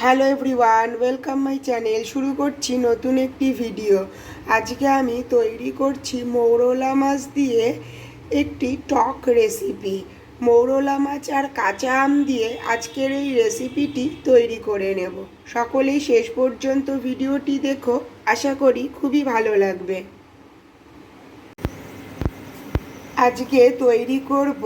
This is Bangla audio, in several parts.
Hello everyone, welcome my channel. শুরু করছি নতুন একটি ভিডিও। আজকে আমি তৈরি করছি মৌরলা মাছ দিয়ে একটি টক রেসিপি। মৌরলা মাছ আর কাঁচা আম দিয়ে আজকের এই রেসিপিটি তৈরি করে নেব। সকলেই শেষ পর্যন্ত ভিডিওটি দেখো। আশা করি খুবই ভালো লাগবে। আজকে তৈরি করব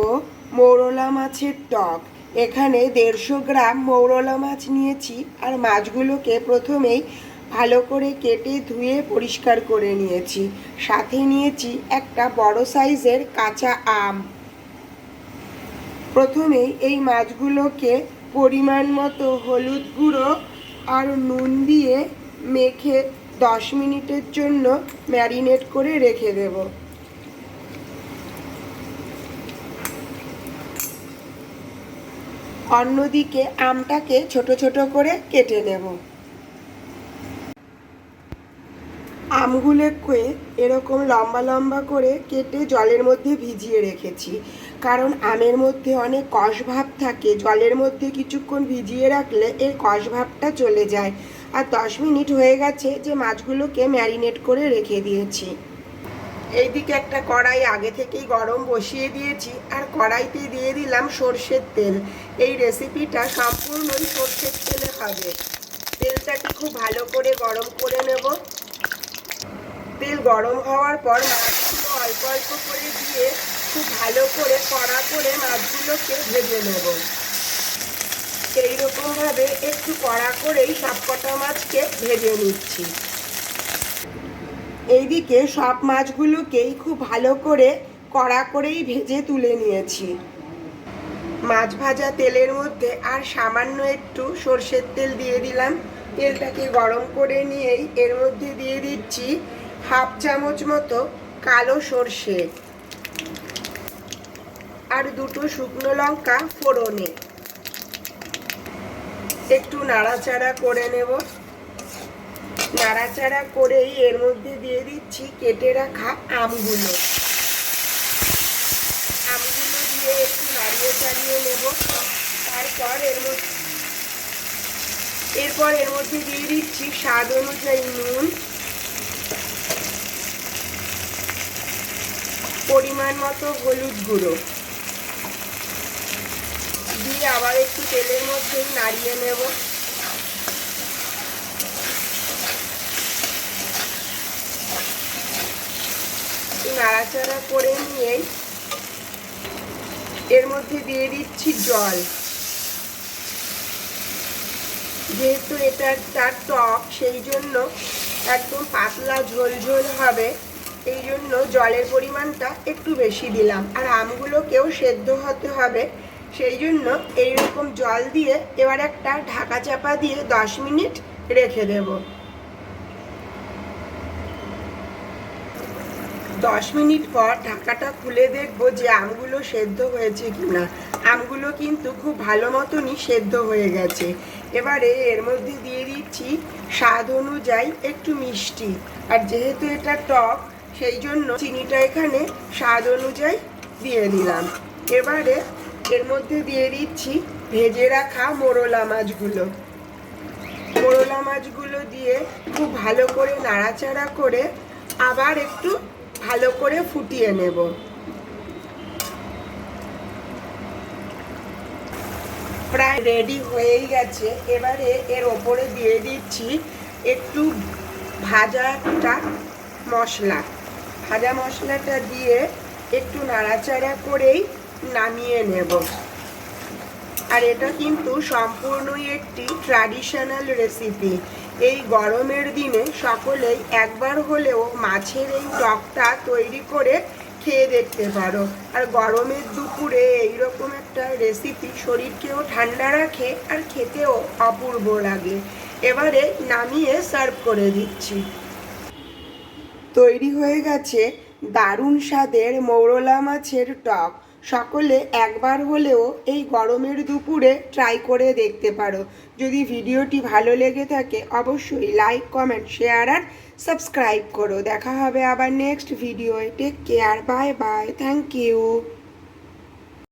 মৌরলা মাছের টক। এখানে দেড়শো গ্রাম মৌরলা মাছ নিয়েছি আর মাছগুলোকে প্রথমেই ভালো করে কেটে ধুয়ে পরিষ্কার করে নিয়েছি। সাথে নিয়েছি একটা বড় সাইজের কাঁচা আম। প্রথমেই এই মাছগুলোকে পরিমাণ মতো হলুদ গুঁড়ো আর নুন দিয়ে মেখে দশ মিনিটের জন্য ম্যারিনেট করে রেখে দেবো। অন্যদিকে আমটাকে ছোট ছোট করে কেটে নেব। আমগুলোকে এরকম লম্বা লম্বা করে কেটে জলের মধ্যে ভিজিয়ে রেখেছি। কারণ আমের মধ্যে অনেক কষ ভাব থাকে, জলের মধ্যে কিছুক্ষণ ভিজিয়ে রাখলে এর কষ ভাবটা চলে যায়। আর দশ মিনিট হয়ে গেছে যে মাছগুলোকে ম্যারিনেট করে রেখে দিয়েছি। এইদিকে একটা কড়াই আগে থেকেই গরম বসিয়ে দিয়েছি আর কড়াইতে দিয়ে দিলাম সর্ষের তেল। এই রেসিপিটা সম্পূর্ণই সর্ষের তেলে হবে। তেলটাকে খুব ভালো করে গরম করে নেব। তেল গরম হওয়ার পর মাছগুলো অল্প অল্প করে দিয়ে খুব ভালো করে কড়া করে মাছগুলোকে ভেজে নেব। সেই রকমভাবে একটু কড়া করেই সবকটা মাছকে ভেজে নিচ্ছি। এইদিকে সব মাছগুলোকেই খুব ভালো করে কড়া করেই ভেজে তুলে নিয়েছি। মাছ ভাজা তেলের মধ্যে আর সামান্য একটু সর্ষের তেল দিয়ে দিলাম। তেলটাকে গরম করে নিয়েই এর মধ্যে দিয়ে দিচ্ছি হাফ চামচ মতো কালো সর্ষে আর দুটো শুকনো লঙ্কা ফোড়নে। একটু নাড়াচাড়া করে নেব। নাড়াচাড়া করেই এর মধ্যে দিয়ে দিচ্ছি কেটে রাখা আমগুলো। আমগুলো দিয়ে একটু নাড়িয়ে চাড়িয়ে নেব। তারপর এর মধ্যে এরপর এর মধ্যে দিয়ে দিচ্ছি স্বাদ অনুযায়ী নুন। পরিমাণ মতো হলুদ গুঁড়ো। দিয়ে আবার একটু তেলের মধ্যে নাড়িয়ে নেব। নাড়াচাড়া করে নিয়ে এর মধ্যে দিয়ে দিচ্ছি জল। যেহেতু এটা তার টক, সেই জন্য একদম পাতলা ঝোল ঝোল হবে। এই জন্য জলের পরিমাণটা একটু বেশি দিলাম। আর আমগুলোকেও সেদ্ধ হতে হবে। সেই জন্য এইরকম জল দিয়ে এবার একটা ঢাকা চাপা দিয়ে দশ মিনিট রেখে দেবো। দশ মিনিট পর ঢাকাটা খুলে দেখব যে আমগুলো সেদ্ধ হয়েছে কিনা। আমগুলো কিন্তু খুব ভালো মতনই সেদ্ধ হয়ে গেছে। এবারে এর মধ্যে দিয়ে দিচ্ছি স্বাদ অনুযায়ী একটু মিষ্টি। আর যেহেতু এটা টক, সেই জন্য চিনিটা এখানে স্বাদ অনুযায়ী দিয়ে দিলাম। এবারে এর মধ্যে দিয়ে দিচ্ছি ভেজে রাখা মোরলা মাছগুলো। মোরলা মাছগুলো দিয়ে খুব ভালো করে নাড়াচাড়া করে আবার একটু ভালো করে ফুটিয়ে নেব। প্রায় রেডি হয়েই গেছে। এবারে এর ওপরে দিয়ে দিচ্ছি একটু ভাজা একটা মশলা। ভাজা মশলাটা দিয়ে একটু নাড়াচাড়া করেই নামিয়ে নেব। আর এটা কিন্তু সম্পূর্ণই একটি ট্র্যাডিশনাল রেসিপি এই গরমের দিনে সকলেই একবার হলেও মাছের এই টকটা তৈরি করে খেয়ে দেখতে পারো। আর গরমের দুপুরে এইরকম একটা রেসিপি শরীরকেও ঠান্ডা রাখে আর খেতেও অপূর্ব লাগে। এবারে নামিয়ে সার্ভ করে দিচ্ছি। তৈরি হয়ে গেছে দারুণ স্বাদের মৌরলা মাছের টক। সকলে একবার হলেও এই গরমের দুপুরে ট্রাই করে দেখতে পারো। যদি ভিডিওটি ভালো লেগে থাকে, অবশ্যই লাইক কমেন্ট শেয়ার আর সাবস্ক্রাইব করো। দেখা হবে আবার next ভিডিওয়ে take care bye bye thank you